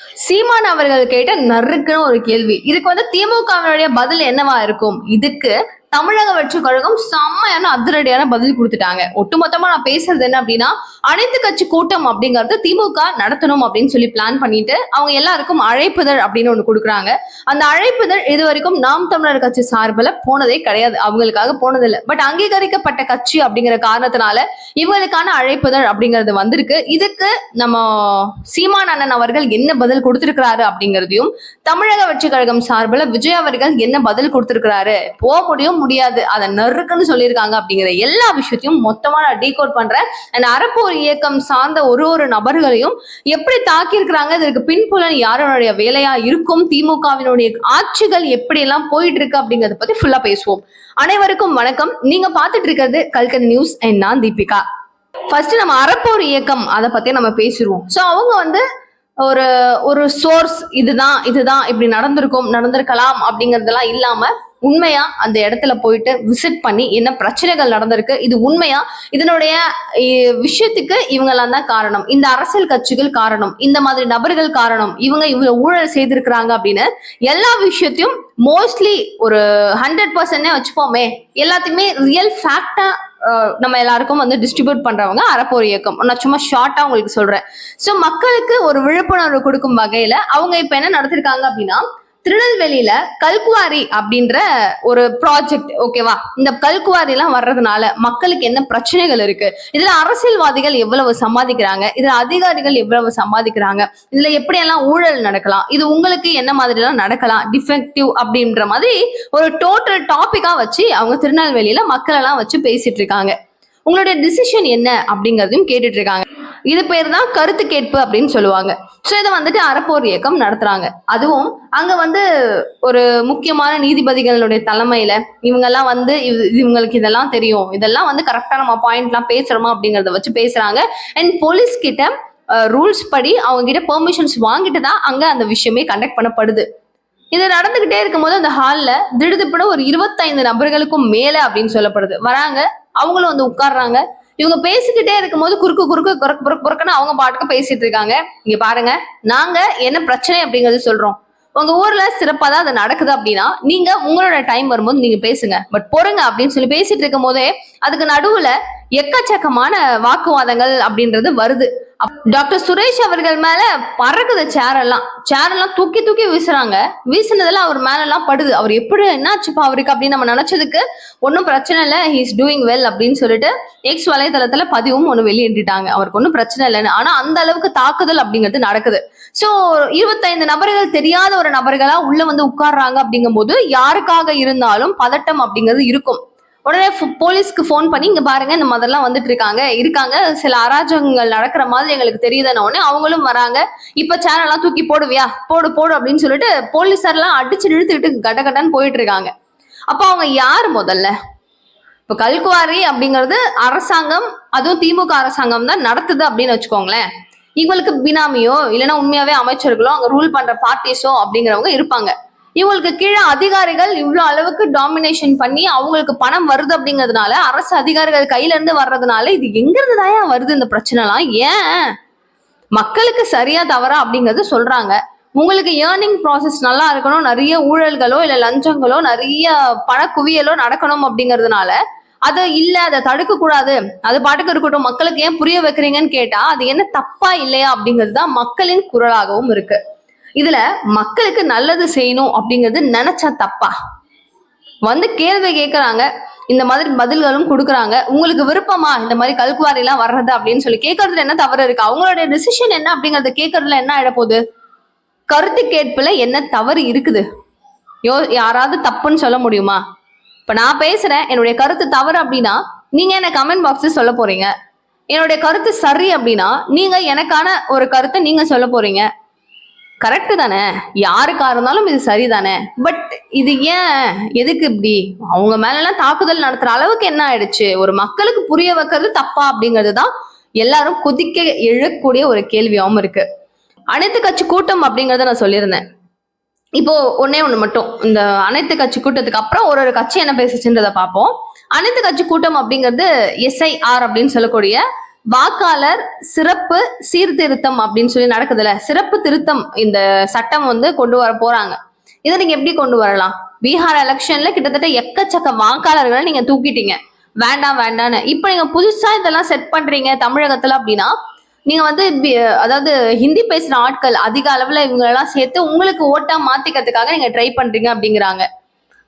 சீமான் அவர்கள் கேட்ட நறுக்குன்னு ஒரு கேள்வி. இதுக்கு வந்து திமுகவினுடைய பதில் என்னவா இருக்கும்? இதுக்கு தமிழக வெற்றி கழகம் செம்மையான அதிரடியான பதில் கொடுத்துட்டாங்க. ஒட்டுமொத்தமா நான் பேசுறது என்ன அப்படின்னா அனைத்து கட்சி கூட்டம் அப்படிங்கறது திமுக நடத்தணும் அப்படின்னு சொல்லி பிளான் பண்ணிட்டு அவங்க எல்லாருக்கும் அழைப்புதழ் அப்படின்னு ஒண்ணு கொடுக்குறாங்க. அந்த அழைப்புதழ் இது வரைக்கும் நாம் தமிழர் கட்சி சார்பில் போனதே கிடையாது. அவங்களுக்காக போனதில்லை. பட் அங்கீகரிக்கப்பட்ட கட்சி அப்படிங்கிற காரணத்தினால இவங்களுக்கான அழைப்புதழ் அப்படிங்கிறது வந்திருக்கு. இதுக்கு நம்ம சீமான் அண்ணன் அவர்கள் என்ன பதில் கொடுத்திருக்கிறாரு அப்படிங்கிறதையும் தமிழக வெற்றி கழகம் சார்பில் விஜய் அவர்கள் என்ன பதில் கொடுத்திருக்கிறாரு? போக முடியும் முடியாது. அதை நறுக்குன்னு சொல்லியிருக்காங்க அப்படிங்கிற எல்லா விஷயத்தையும் மொத்தமா நான் டீகோட் பண்றேன். அண்ட் அறப்போர் இயக்கம் சார்ந்த ஒரு ஒரு நபர்களையும் எப்படி தாக்கியிருக்கிறாங்க இதற்கு பின்புலன் யாருடைய வேலையா இருக்கும் திமுகவினுடைய ஆட்சிகள் எப்படி எல்லாம் போயிட்டு இருக்கு அப்படிங்கறத பத்தி ஃபுல்லா பேசுவோம். அனைவருக்கும் வணக்கம். நீங்க பார்த்துட்டு இருக்கிறது கல்கன் நியூஸ். அண்ட் நான் தீபிகா. ஃபர்ஸ்ட் நம்ம அறப்போர் இயக்கம் அதை பத்தி நம்ம பேசிடுவோம். ஸோ அவங்க வந்து ஒரு ஒரு சோர்ஸ் இதுதான் இதுதான் இப்படி நடந்திருக்கும் நடந்திருக்கலாம் அப்படிங்கறதெல்லாம் இல்லாம உண்மையா அந்த இடத்துல போயிட்டு விசிட் பண்ணி என்ன பிரச்சனைகள் நடந்திருக்கு இது உண்மையா? இதனுடைய விஷயத்துக்கு இவங்கெல்லாம் தான் காரணம். இந்த அரசியல் கட்சிகள் காரணம். இந்த மாதிரி நபர்கள் காரணம். இவங்க இவ்வளவு ஊழல் செய்திருக்கிறாங்க அப்படின்னு எல்லா விஷயத்தையும் மோஸ்ட்லி ஒரு ஹண்ட்ரட் பர்சன்டே வச்சுப்போமே. எல்லாத்தையுமே ரியல் ஃபேக்டா நம்ம எல்லாருக்கும் வந்து டிஸ்ட்ரிபியூட் பண்றவங்க அறப்போர் இயக்கம். நான் சும்மா ஷார்ட்டா உங்களுக்கு சொல்றேன். ஸோ மக்களுக்கு ஒரு விழிப்புணர்வு கொடுக்கும் வகையில அவங்க இப்ப என்ன நடத்திருக்காங்க அப்படின்னா திருநெல்வேலியில கல்குவாரி அப்படின்ற ஒரு ப்ராஜெக்ட் ஓகேவா இந்த கல்குவாரி எல்லாம் வர்றதுனால மக்களுக்கு என்ன பிரச்சனைகள் இருக்கு? இதுல அரசியல்வாதிகள் எவ்வளவு சம்பாதிக்கிறாங்க? இதுல அதிகாரிகள் எவ்வளவு சம்பாதிக்கிறாங்க? இதுல எப்படியெல்லாம் ஊழல் நடக்கலாம்? இது உங்களுக்கு என்ன மாதிரி எல்லாம் நடக்கலாம்? டிஃபெக்டிவ் அப்படின்ற மாதிரி ஒரு டோட்டல் டாபிக்கா வச்சு அவங்க திருநெல்வேலியில மக்கள் எல்லாம் வச்சு பேசிட்டு இருக்காங்க. உங்களுடைய டிசிஷன் என்ன அப்படிங்கறதையும் கேட்டுட்டு இருக்காங்க. இது பேர் தான் கருத்து கேட்பு அப்படின்னு சொல்லுவாங்க. ஸோ இதை வந்துட்டு அறப்போர் இயக்கம் நடத்துறாங்க. அதுவும் அங்க வந்து ஒரு முக்கியமான நீதிபதிகளுடைய தலைமையில இவங்கெல்லாம் வந்து இவங்களுக்கு இதெல்லாம் தெரியும். இதெல்லாம் வந்து கரெக்டா நம்ம பாயிண்ட்லாம் பேசுறோமா அப்படிங்கறத வச்சு பேசுறாங்க. அண்ட் போலீஸ் கிட்ட ரூல்ஸ் படி அவங்க கிட்ட பெர்மிஷன்ஸ் வாங்கிட்டு தான் அங்க அந்த விஷயமே கண்டக்ட் பண்ணப்படுது. இது நடந்துகிட்டே இருக்கும்போது அந்த ஹாலில் திடுதிப்பட ஒரு இருபத்தைந்து நபர்களுக்கும் மேலே அப்படின்னு சொல்லப்படுது. வராங்க. அவங்களும் வந்து உட்கார்றாங்க. இவங்க பேசிக்கிட்டே இருக்கும்போது குறுக்கு குறுக்கு குறுக்கு குறுக்கு குறுக்குன்னு அவங்க பாட்டுக்கு பேசிட்டு இருக்காங்க. இங்க பாருங்க. நாங்க என்ன பிரச்சனை அப்படிங்கறது சொல்றோம். உங்க ஊர்ல சிறப்பா தான் அது நடக்குது அப்படின்னா நீங்க உங்களோட டைம் வரும்போது நீங்க பேசுங்க. பட் பொறுங்க அப்படின்னு சொல்லி பேசிட்டு இருக்கும் போதே அதுக்கு நடுவுல எக்கச்சக்கமான வாக்குவாதங்கள் அப்படின்றது வருது. டாக்டர் சுரேஷ் அவர்கள் மேல பறக்குது சேர் எல்லாம். சேர் எல்லாம் தூக்கி தூக்கி வீசுறாங்க. வீசுனதெல்லாம் அவர் மேல எல்லாம் படுது. அவர் எப்படி என்னாச்சுப்பா அவருக்கு அப்படின்னு நம்ம நினைச்சதுக்கு ஒன்றும் பிரச்சனை இல்லை. ஹீஸ் டூயிங் வெல் அப்படின்னு சொல்லிட்டு எக்ஸ் வலைதளத்துல பதிவும் ஒன்று வெளியிட்டுட்டாங்க. அவருக்கு ஒன்றும் பிரச்சனை இல்லைன்னு. ஆனா அந்த அளவுக்கு தாக்குதல் அப்படிங்கிறது நடக்குது. ஸோ இருபத்தைந்து நபர்கள் தெரியாத ஒரு நபர்களா உள்ள வந்து உட்கார்றாங்க அப்படிங்கும்போது யாருக்காக இருந்தாலும் பதட்டம் அப்படிங்கிறது இருக்கும். உடனே போலீஸ்க்கு ஃபோன் பண்ணி இங்க பாருங்க இந்த மாதிரிலாம் வந்துட்டு இருக்காங்க. இருக்காங்க சில அராஜகங்கள் நடக்கிற மாதிரி எங்களுக்கு தெரியுதுன்னு அவங்களும் வராங்க. இப்ப சேனல்லாம் தூக்கி போடுவியா? போடு போடு அப்படின்னு சொல்லிட்டு போலீஸார்லாம் அடிச்சு இழுத்துக்கிட்டு கட கடன்னு போயிட்டு இருக்காங்க அப்போ அவங்க யார் முதல்ல? இப்ப கல்குவாரி அப்படிங்கிறது அரசாங்கம் அதுவும் திமுக அரசாங்கம் தான் நடத்துது அப்படின்னு வச்சுக்கோங்களேன். இவங்களுக்கு பினாமியோ இல்லைன்னா உண்மையாவே அமைச்சர்களோ அங்க ரூல் பண்ற பார்ட்டிஸோ அப்படிங்கிறவங்க இருப்பாங்க. இவங்களுக்கு கீழே அதிகாரிகள் இவ்வளவு அளவுக்கு டாமினேஷன் பண்ணி அவங்களுக்கு பணம் வருது அப்படிங்கிறதுனால அரசு அதிகாரிகள் கையில இருந்து வர்றதுனால இது எங்கிருந்து தாயா வருது இந்த பிரச்சனைலாம்? ஏன்? மக்களுக்கு சரியா தவறா அப்படிங்கறது சொல்றாங்க. உங்களுக்கு ஏர்னிங் ப்ராசஸ் நல்லா இருக்கணும் நிறைய ஊழல்களோ இல்ல லஞ்சங்களோ நிறைய பணக்குவியலோ நடக்கணும் அப்படிங்கிறதுனால அது இல்ல அதை தடுக்க கூடாது அது பாட்டுக்கு இருக்கட்டும் மக்களுக்கு ஏன் புரிய வைக்கிறீங்கன்னு கேட்டா அது என்ன தப்பா இல்லையா அப்படிங்கிறது தான் மக்களின் குரலாகவும் இருக்கு. இதுல மக்களுக்கு நல்லது செய்யணும் அப்படிங்கிறது நினைச்சா தப்பா? வந்து கேள்வி கேட்கறாங்க இந்த மாதிரி பதில்களும் கொடுக்குறாங்க. உங்களுக்கு விருப்பமா இந்த மாதிரி கல்குவாரி எல்லாம் வர்றது அப்படின்னு சொல்லி கேட்கறதுல என்ன தவறு இருக்கு? அவங்களுடைய டிசிஷன் என்ன அப்படிங்கறத கேட்கறதுல என்ன ஆயிடப்போகுது கருத்து கேட்புல என்ன தவறு இருக்குது? யோ யாராவது தப்புன்னு சொல்ல முடியுமா? இப்ப நான் பேசுறேன். என்னுடைய கருத்து தவறு அப்படின்னா நீங்க என்ன கமெண்ட் பாக்ஸ் சொல்ல போறீங்க? என்னுடைய கருத்து சரி அப்படின்னா நீங்க எனக்கான ஒரு கருத்தை நீங்க சொல்ல போறீங்க. கரெக்டு தானே? யாருக்கா இருந்தாலும் இது சரிதானே? பட் இது ஏன்? எதுக்கு இப்படி? அவங்க மேலெல்லாம் தாக்குதல் நடத்துற அளவுக்கு என்ன ஆயிடுச்சு? ஒரு மக்களுக்கு புரிய வைக்கிறது தப்பா அப்படிங்கிறது தான் எல்லாரும் கொதிக்க எழக்கூடிய ஒரு கேள்வியாகவும் இருக்கு. அனைத்து கட்சி கூட்டம் அப்படிங்கிறத நான் சொல்லியிருந்தேன். இப்போ ஒன்னே ஒண்ணு மட்டும். இந்த அனைத்து கட்சி கூட்டத்துக்கு அப்புறம் ஒரு ஒரு கட்சி என்ன பேசுச்சுன்றத பார்ப்போம். அனைத்து கட்சி கூட்டம் அப்படிங்கிறது எஸ்ஐஆர் அப்படின்னு சொல்லக்கூடிய வாக்காளர் சிறப்பு சீர்திருத்தம் அப்படின்னு சொல்லி நடக்குதுல்ல. சிறப்பு திருத்தம் இந்த சட்டம் வந்து கொண்டு வர போறாங்க. இதை நீங்க எப்படி கொண்டு வரலாம்? பீகார் எலெக்ஷன்ல கிட்டத்தட்ட எக்கச்சக்க வாக்காளர்களை நீங்க தூக்கிட்டீங்க. வேண்டாம் வேண்டான்னு இப்போ நீங்க புதுசா இதெல்லாம் செட் பண்றீங்க தமிழகத்துல அப்படின்னா நீங்க வந்து அதாவது ஹிந்தி பேசுற ஆட்கள் அதிக அளவுல இவங்க எல்லாம் சேர்த்து உங்களுக்கு ஓட்டா மாத்திக்கிறதுக்காக நீங்க ட்ரை பண்றீங்க அப்படிங்கிறாங்க.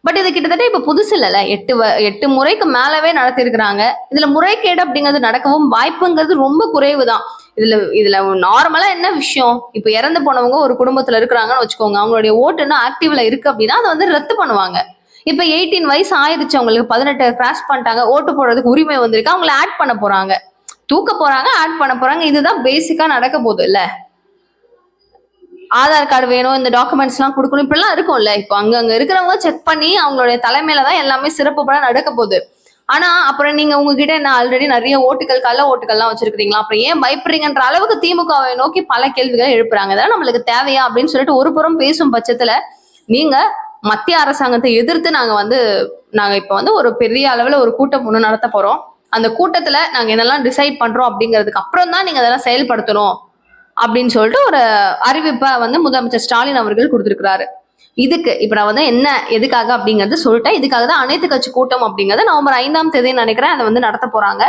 பட் இது கிட்டத்தட்ட இப்ப புதுசு இல்லைல்ல. எட்டு வ- எட்டு முறைக்கு மேலவே நடத்திருக்கிறாங்க. இதுல முறைகேடு அப்படிங்கிறது நடக்கவும் வாய்ப்புங்கிறது ரொம்ப குறைவு தான் இதுல இதுல நார்மலா என்ன விஷயம்? இப்ப இறந்து போனவங்க ஒரு குடும்பத்துல இருக்கிறாங்கன்னு வச்சுக்கோங்க. அவங்களுடைய ஓட்டு என்ன ஆக்டிவ்ல இருக்கு அப்படின்னா அதை வந்து ரத்து பண்ணுவாங்க. இப்ப எயிட்டீன் வயசு ஆயிடுச்சு அவங்களுக்கு பதினெட்டு கிராஸ் பண்ணிட்டாங்க ஓட்டு போடுறதுக்கு உரிமை வந்திருக்கு அவங்கள ஆட் பண்ண போறாங்க. தூக்க போறாங்க ஆட் பண்ண போறாங்க. இதுதான் பேசிக்கா நடக்க போகுது இல்ல? ஆதார் கார்டு வேணும் இந்த டாக்குமெண்ட்ஸ் எல்லாம் கொடுக்கணும் இப்படிலாம் இருக்கும்ல. இப்போ அங்க அங்க இருக்கிறவங்க செக் பண்ணி அவங்களுடைய தலைமையில தான் எல்லாமே சிறப்புப்பட நடக்க போகுது. ஆனா அப்புறம் நீங்க உங்ககிட்ட என்ன ஆல்ரெடி நிறைய ஓட்டுகள் கள்ள ஓட்டுகள்லாம் வச்சிருக்கீங்களா அப்புறம் ஏன் பயப்படுறீங்கன்ற அளவுக்கு திமுகவை நோக்கி பல கேள்விகளை எழுப்புறாங்க. இதெல்லாம் நம்மளுக்கு தேவையா அப்படின்னு சொல்லிட்டு ஒரு புறம் பேசும் பட்சத்துல நீங்க மத்திய அரசாங்கத்தை எதிர்த்து நாங்க வந்து நாங்க இப்ப வந்து ஒரு பெரிய அளவுல ஒரு கூட்டம் ஒண்ணு நடத்த போறோம். அந்த கூட்டத்துல நாங்க என்னெல்லாம் டிசைட் பண்றோம் அப்படிங்கிறதுக்கு அப்புறம் தான் நீங்க அதெல்லாம் செயல்படுத்தணும். அப்படின்னு சொல்லிட்டு ஒரு அறிவிப்பை வந்து முதலமைச்சர் ஸ்டாலின் அவர்கள் கொடுத்திருக்கிறாரு. இதுக்கு இப்ப நான் வந்து என்ன எதுக்காக அப்படிங்கறது சொல்லிட்டேன். இதுக்காக தான் அனைத்து கட்சி கூட்டம் அப்படிங்கறத நவம்பர் ஐந்தாம் தேதி நினைக்கிறேன் அதை வந்து நடத்த போறாங்க.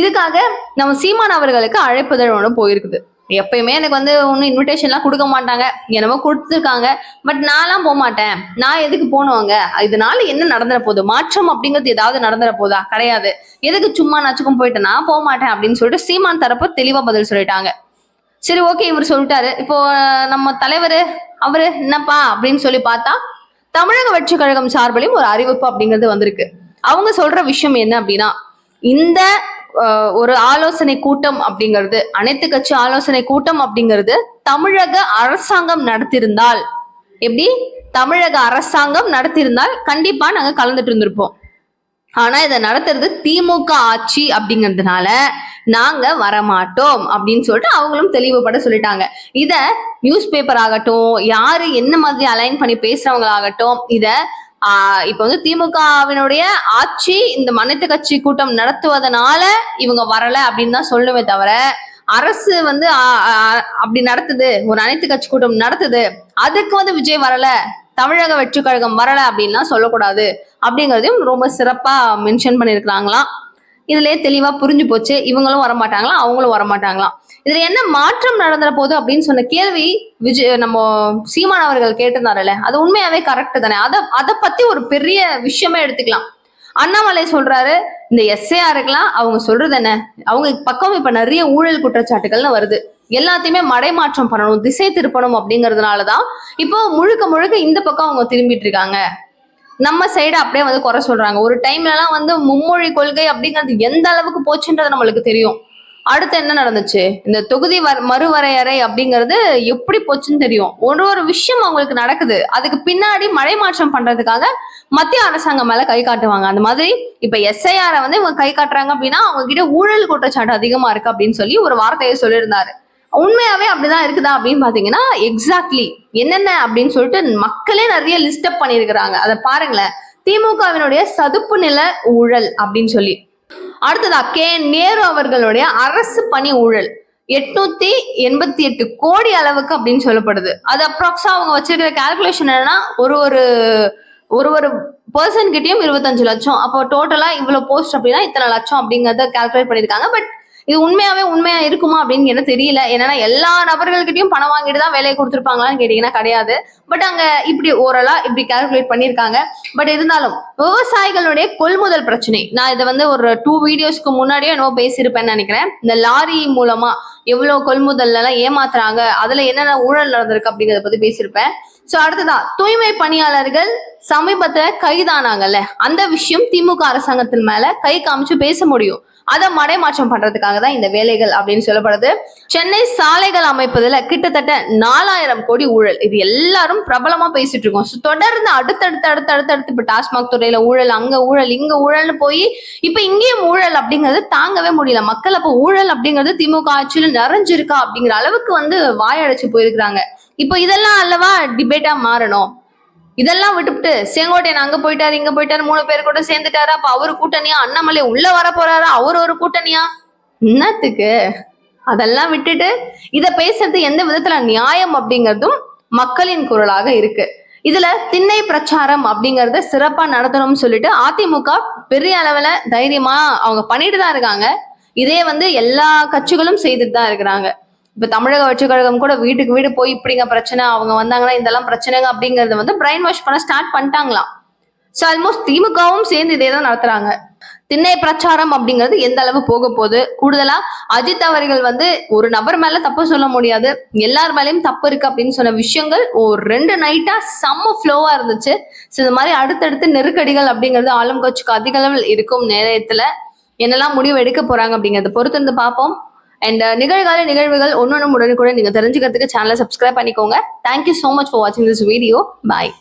இதுக்காக நம்ம சீமான் அவர்களுக்கு அழைப்புதழ் ஒன்று போயிருக்குது. எப்பயுமே எனக்கு வந்து ஒன்றும் இன்விடேஷன்லாம் கொடுக்க மாட்டாங்க. என்னமோ கொடுத்துருக்காங்க. பட் நான்லாம் போக மாட்டேன். நான் எதுக்கு போனவங்க இதனால என்ன நடந்துட போகுது? மாற்றம் அப்படிங்கிறது ஏதாவது நடந்துட போதா? கிடையாது. எதுக்கு சும்மா நச்சுக்கும் போயிட்டு நான் போக மாட்டேன் அப்படின்னு சொல்லிட்டு சீமான் தரப்பு தெளிவா பதில் சொல்லிட்டாங்க. சரி ஓகே இவர் சொல்லிட்டாரு. இப்போ நம்ம தலைவர் அவரு என்னப்பா அப்படின்னு சொல்லி பார்த்தா தமிழக வெற்றி கழகம் சார்பிலையும் ஒரு அறிவிப்பு அப்படிங்கிறது வந்திருக்கு. அவங்க சொல்ற விஷயம் என்ன அப்படின்னா இந்த ஒரு ஆலோசனை கூட்டம் அப்படிங்கிறது அனைத்து கட்சி ஆலோசனை கூட்டம் அப்படிங்கிறது தமிழக அரசாங்கம் நடத்தியிருந்தால் எப்படி? தமிழக அரசாங்கம் நடத்தியிருந்தால் கண்டிப்பா நாங்க கலந்துட்டு இருந்திருப்போம். ஆனா இதை நடத்துறது திமுக ஆட்சி அப்படிங்கிறதுனால நாங்க வரமாட்டோம் அப்படின்னு சொல்லிட்டு அவங்களும் தெளிவுபட சொல்லிட்டாங்க. இத நியூஸ் பேப்பர் ஆகட்டும் யாரு என்ன மாதிரி அலைன் பண்ணி பேசுறவங்களாகட்டும் இத ஆஹ் இப்ப வந்து திமுகவினுடைய ஆட்சி இந்த மனைத்து கட்சி கூட்டம் நடத்துவதனால இவங்க வரல அப்படின்னு தான் சொல்லுவே தவிர அரசு வந்து அப்படி நடத்துது ஒரு அனைத்து கட்சி கூட்டம் நடத்துது அதுக்கு வந்து விஜய் வரல தமிழக வெற்றி கழகம் வரல அப்படின்லாம் சொல்லக்கூடாது அப்படிங்கறதையும் ரொம்ப சிறப்பா மென்ஷன் பண்ணிருக்கிறாங்களாம் இதுலயே தெளிவா புரிஞ்சு போச்சு. இவங்களும் வரமாட்டாங்களாம் அவங்களும் வரமாட்டாங்களாம். இதுல என்ன மாற்றம் நடந்துற போகுது அப்படின்னு சொன்ன கேள்வி விஜய் நம்ம சீமான் அவர்கள் கேட்டிருந்தாருல்ல அது உண்மையாவே கரெக்ட் தானே. அதை அதை பத்தி ஒரு பெரிய விஷயமே எடுத்துக்கலாம். அண்ணாமலை சொல்றாரு இந்த எஸ்ஏஆருக்கெல்லாம் அவங்க சொல்றது என்ன? அவங்க பக்கம் இப்ப நிறைய ஊழல் குற்றச்சாட்டுகள்னு வருது. எல்லாத்தையுமே மடைமாற்றம் பண்ணணும் திசை திருப்பணும் அப்படிங்கறதுனாலதான் இப்போ முழுக்க முழுக்க இந்த பக்கம் அவங்க திரும்பிட்டு இருக்காங்க. நம்ம சைடு அப்படியே வந்து குறை சொல்றாங்க. ஒரு டைம்லலாம் வந்து மும்மொழி கொள்கை அப்படிங்கிறது எந்த அளவுக்கு போச்சுன்றது நம்மளுக்கு தெரியும். அடுத்து என்ன நடந்துச்சு? இந்த தொகுதி மறுவரையறை அப்படிங்கிறது எப்படி போச்சுன்னு தெரியும். ஒரு ஒரு விஷயம் அவங்களுக்கு நடக்குது. அதுக்கு பின்னாடி மழை மாற்றம் பண்றதுக்காக மத்திய அரசாங்கம் மேல கை காட்டுவாங்க. அந்த மாதிரி இப்ப எஸ்ஐஆரை வந்து இவங்க கை காட்டுறாங்க அப்படின்னா அவங்க கிட்ட ஊழல் குற்றச்சாட்டு அதிகமா இருக்கு அப்படின்னு சொல்லி ஒரு வார்த்தையை சொல்லியிருந்தாரு. உண்மையாவே அப்படிதான் இருக்குதா அப்படின்னு பாத்தீங்கன்னா எக்ஸாக்ட்லி என்னென்ன அப்படின்னு சொல்லிட்டு மக்களே நிறைய லிஸ்ட் அப் பண்ணியிருக்கிறாங்க. அதை பாருங்களேன். திமுகவினுடைய சதுப்பு நில ஊழல் அப்படின்னு சொல்லி. அடுத்ததா கே. நேரு அவர்களுடைய அரசு பணி ஊழல். எட்நூத்தி எண்பத்தி எட்டு கோடி அளவுக்கு அப்படின்னு சொல்லப்படுது. அது அப்ராக்ஸா அவங்க வச்சிருக்கிற கால்குலேஷன் என்னன்னா ஒரு ஒரு ஒரு ஒரு பர்சன் கிட்டயும் இருபத்தஞ்சு லட்சம். அப்போ டோட்டலா இவ்வளவு போஸ்ட் அப்படின்னா இத்தனை லட்சம் அப்படிங்கறத கால்குலேட் பண்ணிருக்காங்க பட் இது உண்மையாவே உண்மையா இருக்குமா அப்படின்னு எனக்கு தெரியல. ஏன்னா எல்லா நபர்கள்கிட்டயும் பணம் வாங்கிட்டு தான் வேலையை கொடுத்துருப்பாங்களான்னு கேட்டீங்கன்னா கிடையாது. பட் அங்க இப்படி ஓரலா இப்படி கால்குலேட் பண்ணியிருக்காங்க. பட் இருந்தாலும் விவசாயிகளுடைய கொள்முதல் பிரச்சனை. நான் இதை வந்து ஒரு டூ வீடியோஸ்க்கு முன்னாடியே என்னவோ பேசியிருப்பேன்னு நினைக்கிறேன். இந்த லாரி மூலமா எவ்வளவு கொள்முதல் எல்லாம் ஏமாத்துறாங்க அதுல என்னென்ன ஊழல் நடந்திருக்கு அப்படிங்கறத பத்தி பேசியிருப்பேன். சோ அடுத்ததா தூய்மை பணியாளர்கள் சமீபத்துல கைதானாங்கல்ல. அந்த விஷயம் திமுக அரசாங்கத்தின் மேல கை காமிச்சு பேச முடியும். அதை மடைமாற்றம் பண்றதுக்காக தான் இந்த வேலைகள் அப்படின்னு சொல்லப்படுது. சென்னை சாலைகள் அமைப்பதுல கிட்டத்தட்ட நாலாயிரம் கோடி ஊழல். இது எல்லாரும் பிரபலமா பேசிட்டு இருக்கோம். தொடர்ந்து அடுத்தடுத்து அடுத்து அடுத்தடுத்து இப்ப டாஸ்மாக் துறையில ஊழல் அங்க ஊழல் இங்க ஊழல்னு போய் இப்ப இங்கேயும் ஊழல் அப்படிங்கிறது தாங்கவே முடியல. மக்கள் அப்ப ஊழல் அப்படிங்கிறது திமுக ஆட்சியில நிறைஞ்சிருக்கா அப்படிங்கிற அளவுக்கு வந்து வாயடைச்சு போயிருக்கிறாங்க. இப்போ இதெல்லாம் அல்லவா டிபேட்டா மாறணும். இதெல்லாம் விட்டுவிட்டு செங்கோட்டையன் அங்க போயிட்டாரு இங்க போயிட்டாரு மூணு பேர் கூட சேர்ந்துட்டாரு. அப்ப அவரு கூட்டணியா அண்ணாமலை உள்ள வர போறாரா? அவர் ஒரு கூட்டணியா? என்னத்துக்கு? அதெல்லாம் விட்டுட்டு இத பேசுறது எந்த விதத்துல நியாயம் அப்படிங்கறதும் மக்களின் குரலாக இருக்கு. இதுல திண்ணை பிரச்சாரம் அப்படிங்கறத சிறப்பா நடத்தணும்னு சொல்லிட்டு அதிமுக பெரிய அளவுல தைரியமா அவங்க பண்ணிட்டு தான் இருக்காங்க. இதே வந்து எல்லா கட்சிகளும் செய்துட்டு தான் இருக்கிறாங்க. இப்ப தமிழக வெற்றி கழகம் கூட வீட்டுக்கு வீடு போய் இப்படிங்க பிரச்சனை அவங்க வந்தாங்கன்னா இதெல்லாம் பிரச்சனைங்க அப்படிங்கறத வந்து பிரைன் வாஷ் பண்ண ஸ்டார்ட் பண்ணிட்டாங்களாம். ஸோ ஆல்மோஸ்ட் திமுகவும் சேர்ந்து இதே தான் நடத்துறாங்க. திண்ணை பிரச்சாரம் அப்படிங்கிறது எந்த அளவு போக போகுது? கூடுதலா அஜித் அவர்கள் வந்து ஒரு நபர் மேல தப்பு சொல்ல முடியாது. எல்லார் மேலயும் தப்பு இருக்கு அப்படின்னு சொன்ன விஷயங்கள் ஒரு ரெண்டு நைட்டா செம்ம ஃப்ளோவா இருந்துச்சு. ஸோ இந்த மாதிரி அடுத்தடுத்து நெருக்கடிகள் அப்படிங்கிறது ஆளும் கட்சிக்கு அதிக அளவில் இருக்கும் நேரத்துல என்னெல்லாம் முடிவு எடுக்க போறாங்க அப்படிங்கறத பொறுத்து இருந்து பார்ப்போம். அண்ட் uh, நிகழ்கால நிகழ்வுகள் ஒன்னொன்னு உடனுக்குடன் நீங்க தெரிஞ்சுக்கிறதுக்கு சேனலை சப்ஸ்கிரைப் பண்ணிக்கோங்க. Thank you so much for வாட்சிங் திஸ் வீடியோ பாய்